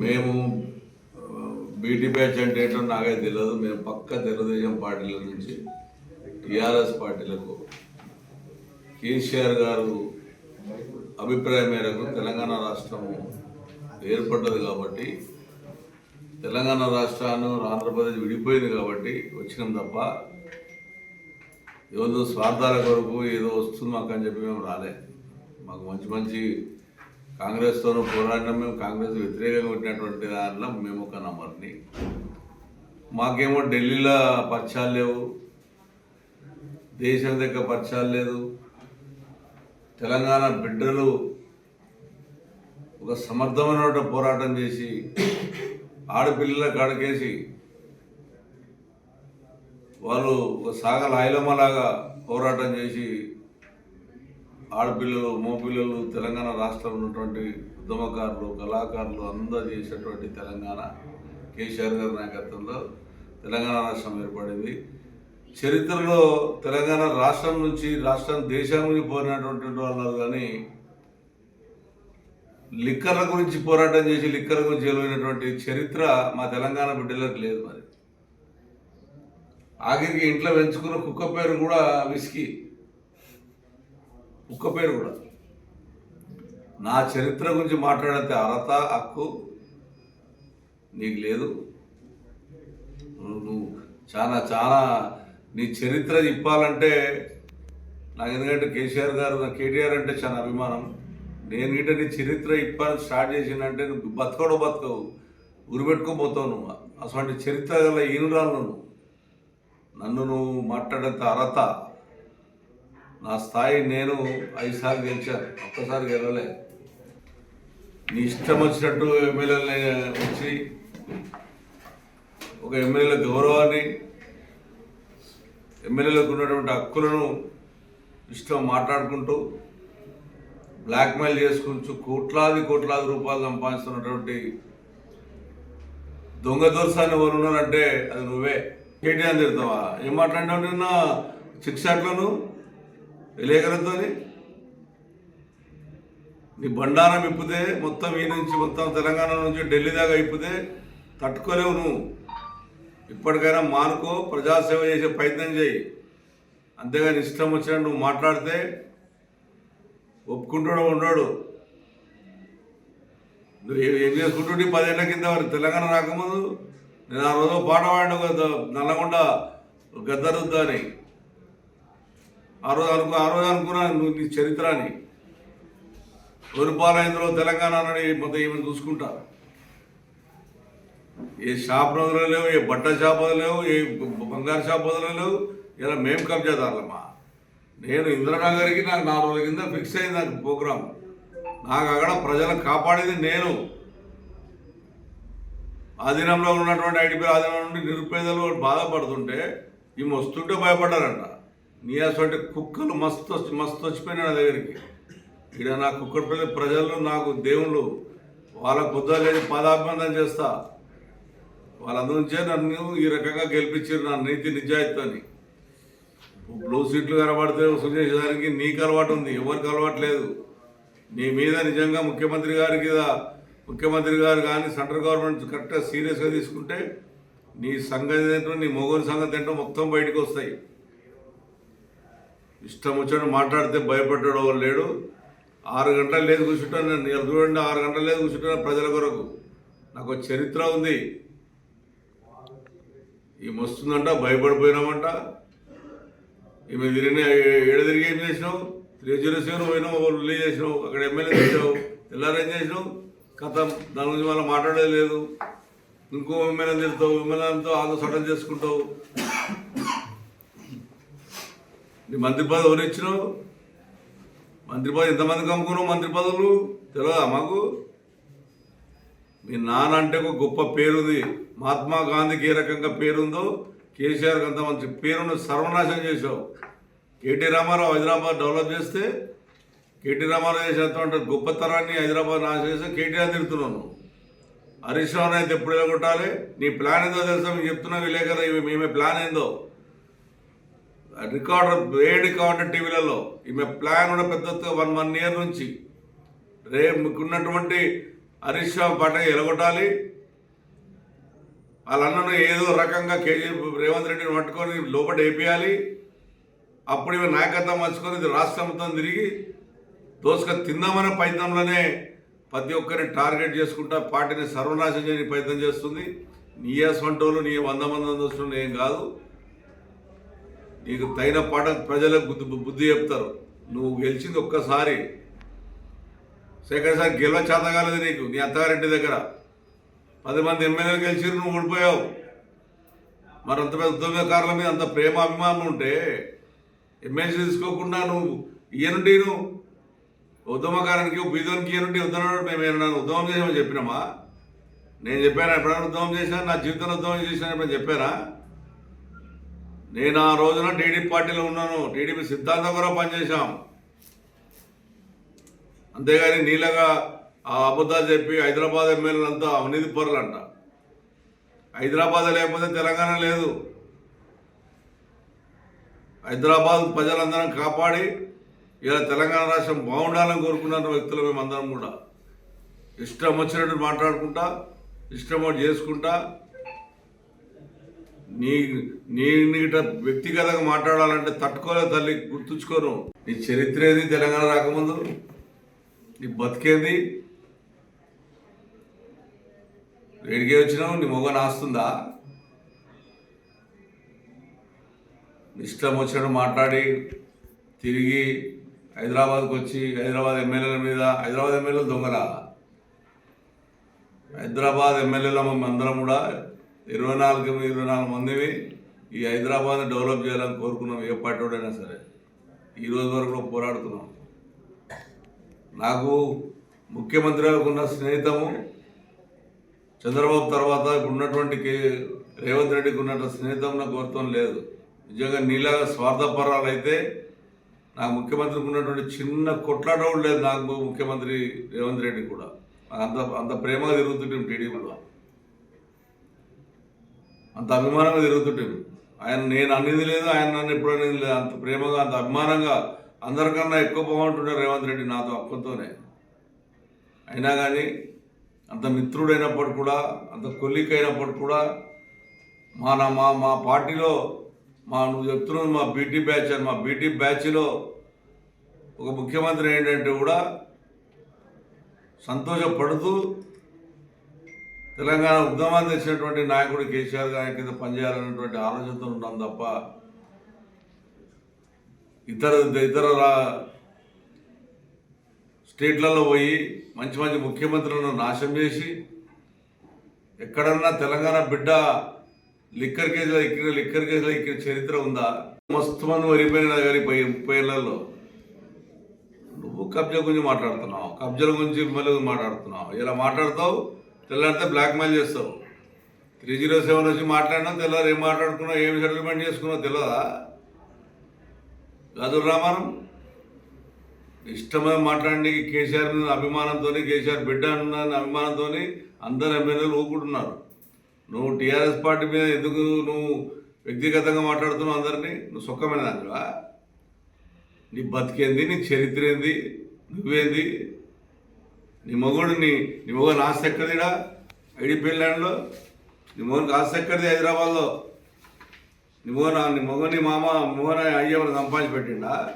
మేము BT batch అంటే ఏంటో నాకే తెలియదు మేము పక్క తెలుగుదేశం పార్టీల నుంచి టీఆర్ఎస్ పార్టీలకు కేసీఆర్ గారు అభిప్రాయం మేరకు తెలంగాణ రాష్ట్రం ఏర్పడ్డది కాబట్టి తెలంగాణ రాష్ట్రాన్ని ఆంధ్రప్రదేశ్ విడిపోయింది కాబట్టి వచ్చినాం తప్ప ఏదో స్వార్థాల కొరకు ఏదో వస్తుంది మాకు అని చెప్పి మేము రాలే. మాకు మంచి మంచి కాంగ్రెస్తోనూ పోరాడినాం మేము కాంగ్రెస్ వ్యతిరేకంగా పెట్టినటువంటి దాంట్లో మేము ఒక నంబర్ని మాకేమో ఢిల్లీలో పరిచయాలు లేవు దేశం దగ్గర పరిచయాలు లేదు తెలంగాణ బిడ్డలు ఒక సమర్థమైన పోరాటం చేసి ఆడపిల్లల కాడకేసి వాళ్ళు ఒక సాగల ఐలమ్మలాగా పోరాటం చేసి ఆడపిల్లలు మోపిల్లలు తెలంగాణ రాష్ట్రంలో ఉన్నటువంటి ఉద్యమకారులు కళాకారులు అందరూ చేసినటువంటి తెలంగాణ కేసీఆర్ గారి నాయకత్వంలో తెలంగాణ రాష్ట్రం ఏర్పడింది. చరిత్రలో తెలంగాణ రాష్ట్రం నుంచి రాష్ట్రం దేశం నుంచి పోయినటువంటి వాళ్ళు కానీ లిక్కర్ల గురించి పోరాటం చేసి లిక్కర్ల గురించి గెలిచినటువంటి చరిత్ర మా తెలంగాణ బిడ్డలకు లేదు మరి. ఆఖరికి ఇంట్లో పెంచుకున్న కుక్క పేరు కూడా విస్కీ. ఒక్క పేరు కూడా. నా చరిత్ర గురించి మాట్లాడితే అర్హత హక్కు నీకు లేదు. నువ్వు చాలా చాలా నీ చరిత్ర చెప్పాలంటే నాకు ఎందుకంటే కేసీఆర్ గారు కేటీఆర్ అంటే చాలా అభిమానం. నేను గిట్ట నీ చరిత్ర ఇప్పాలని స్టార్ట్ చేసిందంటే నువ్వు బతకడో బతకవు. ఉరిపెట్టుకోపోతావు నువ్వు. అటువంటి చరిత్ర గల ఈనురాలు నువ్వు. నన్ను నువ్వు మాట్లాడేంత అర్హత నా స్థాయి నేను ఐదు సార్లు గెలిచాను ఒక్కసారి గెలవలే. నీ ఇష్టం వచ్చినట్టు ఎమ్మెల్యేలు వచ్చి ఒక ఎమ్మెల్యేల గౌరవాన్ని ఎమ్మెల్యేలకు ఉన్నటువంటి హక్కులను ఇష్టం మాట్లాడుకుంటూ బ్లాక్మెయిల్ చేసుకుంటూ కోట్లాది కోట్లాది రూపాయలు సంపాదిస్తున్నటువంటి దొంగ దొరసాన్ని ఎవరు ఉన్నారంటే అది నువ్వే. కేటీఆర్ తిడతావా? ఏం మాట్లాడినావు నిన్న? సిక్స్ షాట్లను? విలేకరులతో నీ బండారం ఇప్పితే మొత్తం ఈ నుంచి మొత్తం తెలంగాణ నుంచి ఢిల్లీ దాకా ఇప్పితే తట్టుకోలేవు నువ్వు. ఇప్పటికైనా మానుకో ప్రజాసేవ చేసే ప్రయత్నం చేయి. అంతేగాని ఇష్టం వచ్చిన నువ్వు మాట్లాడితే ఒప్పుకుంటాడు ఉన్నాడు. నువ్వు ఏం చేసుకుంటుంటే పదేళ్ళ కింద వారు తెలంగాణ రాకముందు? నేను ఆ రోజు పాట పాడిన నల్లగొండ గద్దరుద్దా అని ఆ రోజు అనుకు ఆ రోజు అనుకున్నాను నువ్వు నీ చరిత్ర అని వరిపాలైందులో తెలంగాణ మొత్తం ఏమైనా చూసుకుంటా ఏ షాప్ రోజులు లేవు ఏ బట్ట షాప్ లేవు ఏ బంగారు షాప్ లేవు ఇలా మేము కబ్జాదారులమ్మా నేను ఇంద్రనగర్కి నాకు నాలుగు రోజుల కింద ఫిక్స్ అయింది నాకు ప్రోగ్రామ్. నాకు అక్కడ ప్రజలను కాపాడేది నేను. ఆధీనంలో ఉన్నటువంటి ఐడిపి ఆధీనంలో నుండి నిరుపేదలు బాధపడుతుంటే ఈ వస్తుంటే భయపడ్డారంట. నీ అటువంటి కుక్కలు మస్తు వచ్చి- మస్తు వచ్చిపోయినాయి నా దగ్గరికి. ఇక్కడ నా కుక్కడపల్లి ప్రజలు నాకు దేవుళ్ళు వాళ్ళ కుదరలేదు పాదాభివందన చేస్తా. వాళ్ళందరించే నన్ను ఈ రకంగా గెలిపించారు నా నీతి నిజాయితీని బ్లూ సీట్లు కనబడితే వసూలు చేసేదానికి నీకు అలవాటు ఉంది ఎవరికి అలవాటు లేదు. నీ మీద నిజంగా ముఖ్యమంత్రి గారికి ముఖ్యమంత్రి గారు కానీ సెంట్రల్ గవర్నమెంట్ కరెక్ట్గా సీరియస్గా తీసుకుంటే నీ సంగతి ఏంటో నీ మొగోని సంగతి ఏంటో మొత్తం బయటకు వస్తాయి. ఇష్టం వచ్చాడు మాట్లాడితే భయపడ్డాడు ఎవరు లేడు. ఆరు గంటలు లేదు కూర్చుంటాను నేను. చూడండి ఆరు గంటలు లేదు కూర్చుంటాను ప్రజల కొరకు. నాకు ఒక చరిత్ర ఉంది. ఈమె వస్తుందంట భయపడిపోయినామంట. ఈమె తిరిగి ఏడ తిరిగి ఏం చేసినావు? త్రీ జీరో సెవెన్ పోయినావు రిలీజ్ చేసినావు? అక్కడ ఎమ్మెల్యే తెచ్చావు తెల్లారేం చేసినావు? కథం. దాని గురించి మళ్ళీ మాట్లాడేది లేదు. ఇంకో ఎమ్మెల్యే తిడతావు ఎమ్మెల్యేతో ఆందోళన చేసుకుంటావు. నీ మంత్రి పదవి ఎవరు ఇచ్చినావు మంత్రి పదవి ఎంతమందికి అమ్ముకున్నావు మంత్రి పదవులు? తెలియదా మాకు? మీ నాన్న అంటే ఒక గొప్ప పేరుంది. మహాత్మా గాంధీకి ఏ రకంగా పేరుందో కేసీఆర్కి అంత మంచి పేరును సర్వనాశనం చేశావు. K T Rama Rao Hyderabad develop చేస్తే కేటీ రామారావు చేసేటువంటి గొప్పతనాన్ని హైదరాబాద్ నాశనం చేస్తే కేటీఆర్ తిడుతున్నాను హరీష్ రావు అయితే ఎప్పుడు ఎలగొట్టాలి నీ ప్లాన్ ఏందో తెలుసా? మీకు చెప్తున్నా విలేకరు ఇవి మేమే ప్లాన్ ఏందో? రికార్డర్ ఏ రికార్డర్ టీవీలలో. ఈమె ప్లాన్ కూడా పెద్ద వన్ వన్ ఇయర్ నుంచి. రే మీకున్నటువంటి హరీష్ రావు పార్టీ ఎలగొట్టాలి. వాళ్ళన్నను ఏదో రకంగా కేజీ రేవంత్ రెడ్డిని పట్టుకొని లోపల వేపియాలి అప్పుడు ఇవి నాయకత్వం మర్చుకొని ఇది రాష్ట్రం మొత్తం తిరిగి దోసుక తిందామనే ప్రయత్నంలోనే ప్రతి ఒక్కరిని టార్గెట్ చేసుకుంటా పార్టీని సర్వనాశం చేయని ప్రయత్నం చేస్తుంది. నీ వంటోళ్ళు నీ వంద మంది దోస్తులు ఏం కాదు. నీకు తగిన పాట ప్రజలకు బుద్ధి బుద్ధి చెప్తారు. నువ్వు గెలిచింది ఒక్కసారి. సెకండ్ సార్ గెలవ చేత కాలేదు నీకు నీ అత్తగారింటి దగ్గర. పది మంది ఎమ్మెల్యేలు గెలిచిరు నువ్వు ఓడిపోయావు. మరి అంత పెద్ద ఉద్యమకారుల మీద అంత ప్రేమ అభిమానం ఉంటే ఎమ్మెల్సీ తీసుకోకుండా నువ్వు ఈయనుండి నువ్వు. ఉద్యమకారానికి బీదోనికి ఈయనుండి ఉద్యమం మేము ఏమన్నా ఉద్యమం చేసామని చెప్పినామా? నేను చెప్పాను ఎప్పుడైనా ఉద్యమం చేశాను? నా జీవితంలో ఉద్యమం చేశాను ఎప్పుడైనా చెప్పానా? నేను ఆ రోజున టీడీపీ పార్టీలో ఉన్నాను. టీడీపీ సిద్ధాంతం కూడా పనిచేశాం. అంతేగాని నీళ్ళగా ఆ అబద్ధాలు చెప్పి హైదరాబాద్ ఎమ్మెల్యేలు అంతా అవినీతి పరులంట. హైదరాబాద్ లేకపోతే తెలంగాణ లేదు. హైదరాబాద్ ప్రజలందరం కాపాడి ఇలా తెలంగాణ రాష్ట్రం బాగుండాలని కోరుకున్న వ్యక్తులు మేమందరం కూడా. ఇష్టం వచ్చినట్టు మాట్లాడుకుంటా ఇష్టం చేసుకుంటా నీ నీ నీట వ్యక్తిగతంగా మాట్లాడాలంటే తట్టుకోలే తల్లి గుర్తుంచుకోను. నీ చరిత్ర ఏది తెలంగాణ రాకముందు నీ బతికేది. వేడికే వచ్చినావు నీ మొగ నాస్తుందా? ఇష్టం వచ్చినట్టు మాట్లాడి తిరిగి హైదరాబాద్కి వచ్చి హైదరాబాద్ ఎమ్మెల్యేల మీద హైదరాబాద్ ఎమ్మెల్యేలు దొంగలా? హైదరాబాద్ ఎమ్మెల్యేల అందరం కూడా ఇరవై నాలుగు ఇరవై నాలుగు మందివి ఈ హైదరాబాద్ని డెవలప్ చేయాలని కోరుకున్నాం ఏ పార్టీడైనా సరే. ఈరోజు వరకు పోరాడుతున్నాం. నాకు ముఖ్యమంత్రి ఉన్న స్నేహితము చంద్రబాబు తర్వాత ఇప్పుడు ఉన్నటువంటి కే రేవంత్ రెడ్డికి ఉన్నట్టు స్నేహితం నాకు వర్తం లేదు. నిజంగా నీలాగా స్వార్థపరాలు అయితే నాకు ముఖ్యమంత్రికి ఉన్నటువంటి చిన్న కొట్లాట లేదు నాకు ముఖ్యమంత్రి రేవంత్ రెడ్డి కూడా. అంత అంత ప్రేమగా తిరుగుతుంటాం టీడీపీలో. అంత అభిమానంగా తిరుగుతుంటాం ఆయన నేను అనేది లేదు ఆయన నన్ను ఎప్పుడు అనేది లేదు. అంత ప్రేమగా అంత అభిమానంగా అందరికన్నా ఎక్కువ బాగుంటుండే రేవంత్ రెడ్డి నాతో అక్కతోనే అయినా కానీ అంత మిత్రుడైనప్పటికి కూడా అంత కొల్లికైనప్పుడు కూడా మా నా మా మా పార్టీలో మా నువ్వు చెప్తున్నావు మా బీటీ బ్యాచ్ అని మా బీటీ బ్యాచ్లో ఒక ముఖ్యమంత్రి ఏంటంటే కూడా సంతోషపడుతూ తెలంగాణ ఉద్యమాన్ని తెచ్చినటువంటి నాయకుడు కేసీఆర్ గారి కింద పనిచేయాలనేటువంటి ఆలోచనతో ఉన్నాం తప్ప ఇతర ఇతర స్టేట్లలో పోయి మంచి మంచి ముఖ్యమంత్రులను నాశనం చేసి ఎక్కడన్నా తెలంగాణ బిడ్డ లిక్కర్ కేసులో ఎక్కిన లిక్కర్ కేసులో ఎక్కిన చరిత్ర ఉందా? మస్తు మంది వరిపోయిన కానీ పై ముప్పై నువ్వు కబ్జా గురించి మాట్లాడుతున్నావు. కబ్జాల గురించి మళ్ళీ మాట్లాడుతున్నావు. ఇలా మాట్లాడతావు తెల్లారితే బ్లాక్మెయిల్ చేస్తావు. త్రీ జీరో సెవెన్ వచ్చి మాట్లాడినా తెల్లారు ఏం మాట్లాడుకున్నావు ఏం సెటిల్మెంట్ చేసుకున్నావు తెలియదా గదులు రామారం? ఇష్టమైన మాట్లాడి కేసీఆర్ మీద అభిమానంతో కేసీఆర్ బిడ్డ అన్న అభిమానంతో అందరు ఎమ్మెల్యేలు ఊకుంటున్నారు నువ్వు టీఆర్ఎస్ పార్టీ మీద ఎందుకు నువ్వు వ్యక్తిగతంగా మాట్లాడుతున్నావు అందరినీ? నువ్వు సుఖమైన దానివా? నీ బతికేంది నీ చరిత్ర ఏంది నువ్వేంది? నీ మగుడు నీ నీ మగని ఆస్తి ఎక్కడిదా ల్యాండ్లో? నీ మగనికి ఆస్తి ఎక్కడిది హైదరాబాద్లో? నీ మగన నీ మగని మామ మగన అయ్యేవాడు సంపాదించి పెట్టిండా?